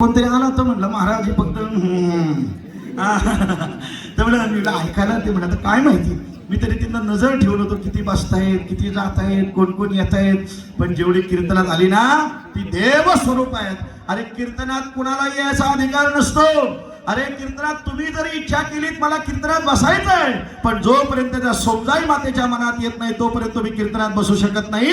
कोणतरी आला तो म्हटलं महाराज फक्त तर म्हणलं मी ऐकायला ते म्हणलं. काय माहिती? मी तरी त्यांना नजर ठेवलं होतो किती बसतायत किती जात आहेत कोण कोण येत आहेत पण जेवढी कीर्तनात आली ना ती देव स्वरूप आहेत. अरे कीर्तनात कुणाला यायचा अधिकार नसतो. अरे कीर्तनात तुम्ही जरी इच्छा केलीत मला कीर्तनात बसायचं आहे पण जोपर्यंत त्या सोमजाई मातेच्या मनात येत नाही तोपर्यंत तुम्ही कीर्तनात बसू शकत नाही.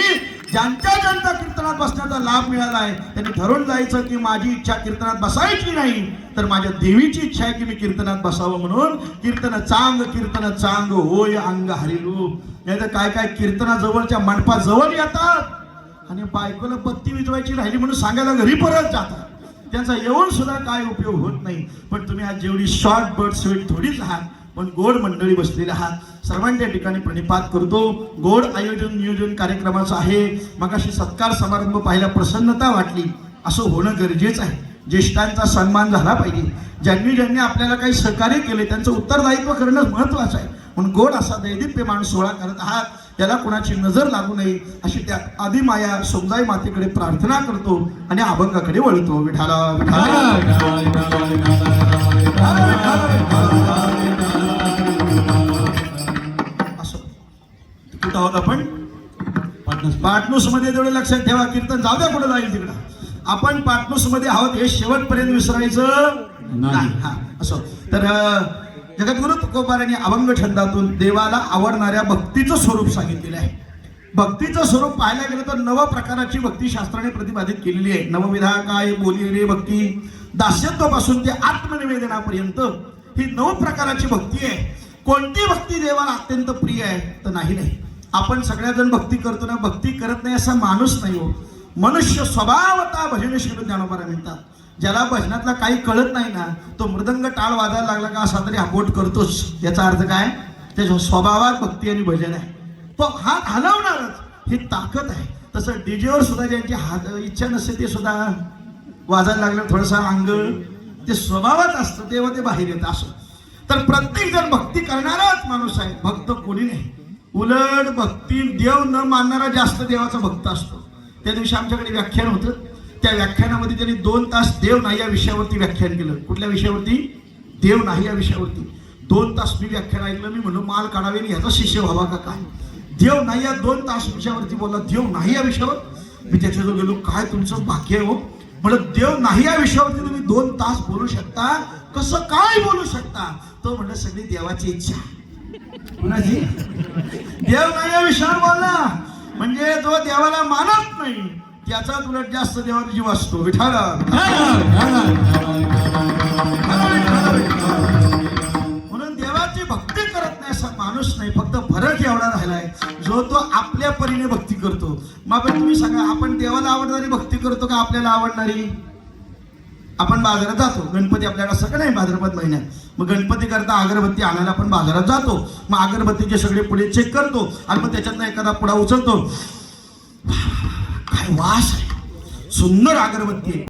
ज्यांच्या ज्यांचा कीर्तनात बसण्याचा लाभ मिळाला आहे त्यांनी ठरवून जायचं की माझी इच्छा कीर्तनात बसायची नाही. तर माझ्या देवीची इच्छा आहे की मी कीर्तनात बसावं म्हणून. कीर्तन चांग कीर्तन चांग होय अंग हरिलू नाही तर काय काय कीर्तनाजवळच्या मंडपाजवळ येतात. आणि बायकोला बत्ती विजवायची राहिली म्हणून सांगायला घरी परत जातात. त्यांचा येऊन सुद्धा काय उपयोग होत नाही. पण तुम्ही आज जेवढी शॉर्ट बर्ड स्वीट थोडीच आहात पण गोड मंडळी बसलेले आहात सर्वांच्या ठिकाणी प्रणिपात करतो. गोड आयोजन नियोजन कार्यक्रमाचं आहे. मगाशी सत्कार समारंभ पाहिला प्रसन्नता वाटली. असं होणं गरजेचं आहे. ज्येष्ठांचा सन्मान झाला पाहिजे. ज्यांनी ज्यांनी आपल्याला काही सहकार्य केले त्यांचं उत्तरदायित्व करणं महत्वाचं आहे. म्हणून गोड असा दैदिप्यमान सोहळा करत आहात. त्याला कोणाची नजर लागू नये अशी त्या आदिमाया सोमदाई मातेकडे प्रार्थना करतो आणि अभंगाकडे वळतो. विठाला असं. कुठं आहोत आपण? पाटणूस. मध्ये तेवढं लक्षात ठेवा कीर्तन जाऊ द्या कुठं जाईल तिकडं. आपण पाटणूसमध्ये आहोत हे शेवटपर्यंत विसरायचं नाही. हा असं. तर जगद्गुरु तुकोबारांनी अभंग छंदातून देवाला आवडणाऱ्या भक्तीचं स्वरूप सांगितलेलं आहे. भक्तीचं स्वरूप पाहायला गेलं तर नव प्रकाराची भक्ती शास्त्राने प्रतिपादित केलेली आहे. नवविधा काय बोली रे भक्ती. दास्यत्वापासून ते आत्मनिवेदनापर्यंत ही नव प्रकाराची भक्ती आहे. कोणती भक्ती देवाला अत्यंत प्रिय आहे तर नाही नाही. आपण सगळ्याजण भक्ती करतो ना भक्ती करत नाही असा माणूस नाही हो. मनुष्य स्वभावता भजन ज्ञानोबारा म्हणतात. ज्याला भजनातला काही कळत नाही ना तो मृदंग टाळ वाजायला लागला का असा तरी अबोट करतोच. याचा अर्थ काय? त्याच्या स्वभावात भक्ती आणि भजन आहे. तो हात हलवणारच ही ताकद आहे. तसं डीजेवर सुद्धा ज्यांची हात इच्छा नसते ते सुद्धा वाजायला लागलं थोडंसं अंग ते स्वभावात असतं तेव्हा ते बाहेर येत असं. तर प्रत्येक जण भक्ती करणाराच माणूस आहे भक्त कोणी नाही. उलट भक्ती देव न मानणारा जास्त देवाचा भक्त असतो. त्या दिवशी आमच्याकडे व्याख्यान होतं त्या व्याख्यानामध्ये त्यांनी दोन तास देव नाही या विषयावरती व्याख्यान केलं. कुठल्या विषयावरती? देव नाही या विषयावरती. दोन तास मी व्याख्यान ऐकलं मी म्हणलो माल काढावे आणि ह्याचा शिष्य व्हावा का काय? देव नाही या दोन तास विषयावरती बोलला देव नाही या विषयावर? मी त्याच्याजवळ गेलो काय तुमचं भाग्य आहे हो? म्हणलं देव नाही या विषयावरती तुम्ही दोन तास बोलू शकता. कसं काय बोलू शकता? तो म्हणलं सगळी देवाची इच्छा. कुणाची? देव नाही या विषयावर बोलला. म्हणजे जो देवाला मानत नाही त्याचा उलट जास्त देवाचा जीव असतो. विठाला. म्हणून देवाची भक्ती करत नाही असा माणूस नाही फक्त फरक एवढा राहिलाय जो तो आपल्या परीने भक्ती करतो. मग तुम्ही सांगा आपण देवाला आवडणारी भक्ती करतो का आपल्याला आवडणारी? आपण बाजारात जातो. गणपती आपल्याला सगळं नाही भाद्रपद महिन्यात? मग गणपती करता अगरबत्ती आणायला आपण बाजारात जातो. मग अगरबत्तीचे सगळे पुढे चेक करतो आणि मग त्याच्यातनं एखादा पुढा उचलतो. काय वास आहे. सुंदर अगरबत्ती आहे.